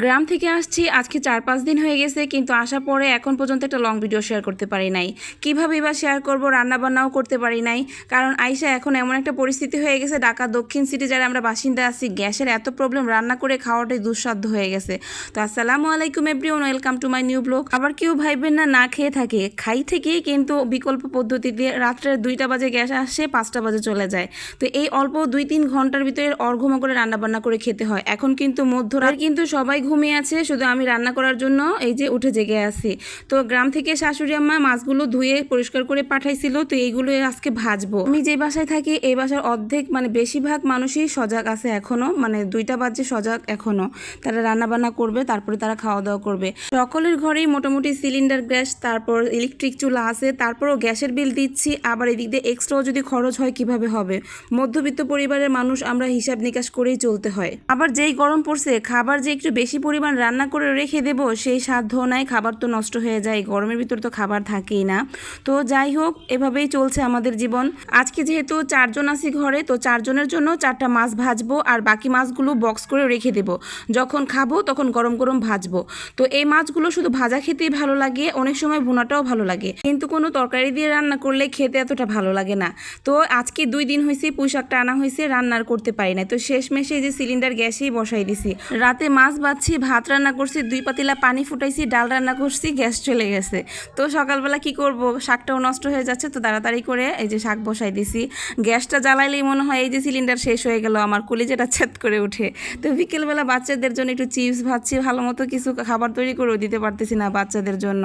গ্রাম থেকে আসছি, আজকে চার পাঁচ দিন হয়ে গেছে, কিন্তু আসার পরে এখন পর্যন্ত একটা লং ভিডিও শেয়ার করতে পারি নাই। কীভাবে এবার শেয়ার করব, রান্নাবান্নাও করতে পারি নাই। কারণ আইসা এখন এমন একটা পরিস্থিতি হয়ে গেছে, ঢাকা, দক্ষিণ সিটি যারা আমরা বাসিন্দা আছি, গ্যাসের এত প্রবলেম রান্না করে খাওয়াটাই দুঃসাধ্য হয়ে গেছে। তো আসসালামু আলাইকুম everyone welcome to my new blog আবার কেউ ভাইবেন না না খেয়ে থাকে। খাই থেকেই কিন্তু বিকল্প পদ্ধতিতে রাত্রে দুইটা বাজে গ্যাস আসে, পাঁচটা বাজে চলে যায়। তো এই অল্প দুই তিন ঘণ্টার ভিতরে অর্ঘমা করে রান্নাবান্না করে খেতে হয়। এখন কিন্তু মধ্যরাত, কিন্তু সবাই ঘুমিয়ে আছে, শুধু আমি রান্না করার জন্য এই যে উঠে জেগে আছি। তো গ্রাম থেকে শাশুড়ি আম্মা মাছগুলো ধুয়ে পরিষ্কার করে পাঠাইছিল, তো এইগুলো আজকে ভাজবো। আমি যে বাসায় থাকি, এই বাসার অর্ধেক মানে বেশিরভাগ মানুষই সজাগ আছে এখনও মানে দুইটা বাজে সজাগ এখনও। তারা রান্না বান্না করবে, তারপরে তারা খাওয়া দাওয়া করবে। সকলের ঘরেই মোটামুটি সিলিন্ডার গ্যাস, তারপর ইলেকট্রিক চুলা আছে, তারপরও গ্যাসের বিল দিচ্ছি, আবার এদিক দিয়ে এক্সট্রাও যদি খরচ হয় কীভাবে হবে? মধ্যবিত্ত পরিবারের মানুষ আমরা হিসাব নিকাশ করেই চলতে হয়। আবার যেই গরম পড়ছে, খাবার যে একটু বেশি পরিমাণ রান্না করে রেখে দেব, সেই সাধ্য নাই, খাবার তো নষ্ট হয়ে যায়, গরমের ভিতর তো খাবার থাকেই না। তো যাই হোক, এভাবেই চলছে আমাদের জীবন। আজকে যেহেতু চারজন আছি ঘরে, তো চারজনের জন্য চারটা মাছ ভাজবো আর বাকি মাছগুলো বক্স করে রেখে দেব। যখন খাব তখন গরম গরম ভাজবো। তো এই মাছগুলো শুধু ভাজা খেতেই ভালো লাগে, অনেক সময় ভুনাটাও ভালো লাগে। কিন্তু কোনো তরকারি দিয়ে রান্না করলে খেতে এতটা ভালো লাগে না। তো আজকে দুই দিন হয়েছে পুঁই শাকটা আনা হয়েছে রান্নার করতে পারি না তো শেষমেশে এই যে সিলিন্ডার গ্যাসেই বসাই দিছি। রাতে মাছ বাচ্ছি ভাত রান্না করছি, দুই পাতিলা পানি ফুটাইছি, ডাল রান্না করছি, গ্যাস চলে গেছে। তো সকালবেলা কি করব? শাকটাও নষ্ট হয়ে যাচ্ছে, তো তাড়াতাড়ি করে এই যে শাক বসাই দিছি। গ্যাসটা জ্বালাইলেই মনে হয় এই যে সিলিন্ডার শেষ হয়ে গেল, আমার কলিজাটা ছেদ করে উঠে। তো বিকেলবেলা বাচ্চাদের জন্য একটু চিপস ভাবছি ভালো মতো কিছু খাবার তৈরি করেও দিতে পারতেছি না বাচ্চাদের জন্য।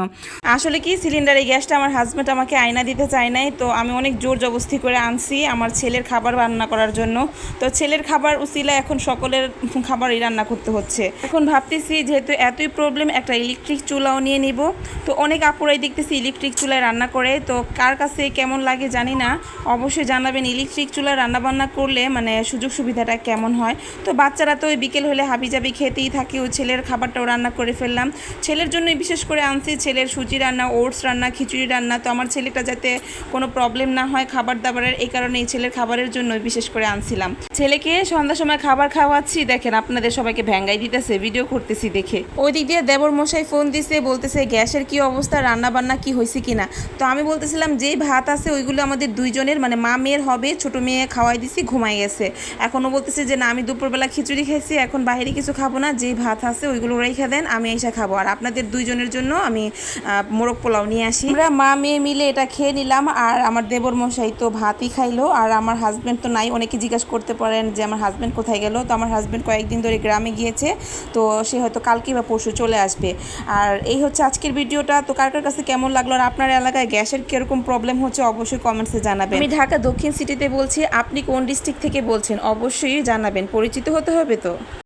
আসলে কি, সিলিন্ডার গ্যাসটা আমার হাজব্যান্ড আমাকে আয়না দিতে চায় নাই, তো আমি অনেক জোর জবস্তি করে আনছি আমার ছেলের খাবার রান্না করার জন্য। তো ছেলের খাবার উচিলা এখন সকলের খাবারই রান্না করতে হচ্ছে। এখন ভাবতেছি যেহেতু এতই প্রবলেম একটা ইলেকট্রিক চুলাও নিয়ে নিব। তো অনেক আপুরাই দেখতেছি ইলেকট্রিক চুলায় রান্না করে। তো কার কাছে কেমন লাগে জানি না। অবশ্যই জানাবেন ইলেকট্রিক চুলায় রান্না বান্না করলে মানে সুযোগ সুবিধাটা কেমন হয়। তো বাচ্চারা তো ওই বিকেল হলে হাবি হাবিজাবি খেতেই থাকে ও ছেলের খাবারটাও রান্না করে ফেললাম। ছেলের জন্যই বিশেষ করে আনছি ছেলের সুজি রান্না, ওটস রান্না, খিচুড়ি রান্না। তো আমার ছেলেটা যাতে কোনো প্রবলেম না হয় খাবার দাবারের এই কারণে এই ছেলের খাবারের জন্য বিশেষ করে আনছিলাম। ছেলেকে সন্ধ্যার সময় খাবার খাওয়াচ্ছি। দেখেন আপনাদের সবাইকে ভ্যাঙ্গাই দিতেছে ভিডিও করতেছি দেখে। ওই দিক দিয়ে দেবর মশাই ফোন দিছে বলতেছে গ্যাসের কি অবস্থা? রান্না বান্না কি হয়েছে কিনা? তো আমি বলতেছিলাম যেই ভাত আছে ওইগুলো আমাদের দুইজনের মানে মা মেয়ের হবে ছোট মেয়ে খাওয়াই দিছি ঘুমাই গেছে। এখনও বলতেছে যে না আমি দুপুরবেলা খিচুড়ি খাইছি এখন বাইরে কিছু খাব না যেই ভাত আছে ওইগুলো রেখে দেন আমি এসে খাব। আর আপনাদের দুইজনের জন্য আমি মোরগ পোলাও নিয়ে আসি। আমরা মা মেয়ে মিলে এটা খেয়ে নিলাম আর আমার দেবর মশাই তো ভাতই খাইলো আর আমার হাজব্যান্ড তো নাই অনেকে জিজ্ঞাসা করতে পারেন যে আমার হাজব্যান্ড কোথায় গেল? তো আমার হাজব্যান্ড কয়েকদিন ধরে গ্রামে গিয়েছে তো সে হয়তো কালকে বা পরশু চলে আসবে। আর এই হচ্ছে আজকের ভিডিওটা। তো কার কাছে কেমন লাগল আর আপনার এলাকায় গ্যাসের কীরকম প্রবলেম হচ্ছে অবশ্যই কমেন্টসে জানাবেন। আমি ঢাকা দক্ষিণ সিটিতে বলছি, আপনি কোন ডিস্ট্রিক্ট থেকে বলছেন? অবশ্যই জানাবেন। পরিচিত হতে হবে তো?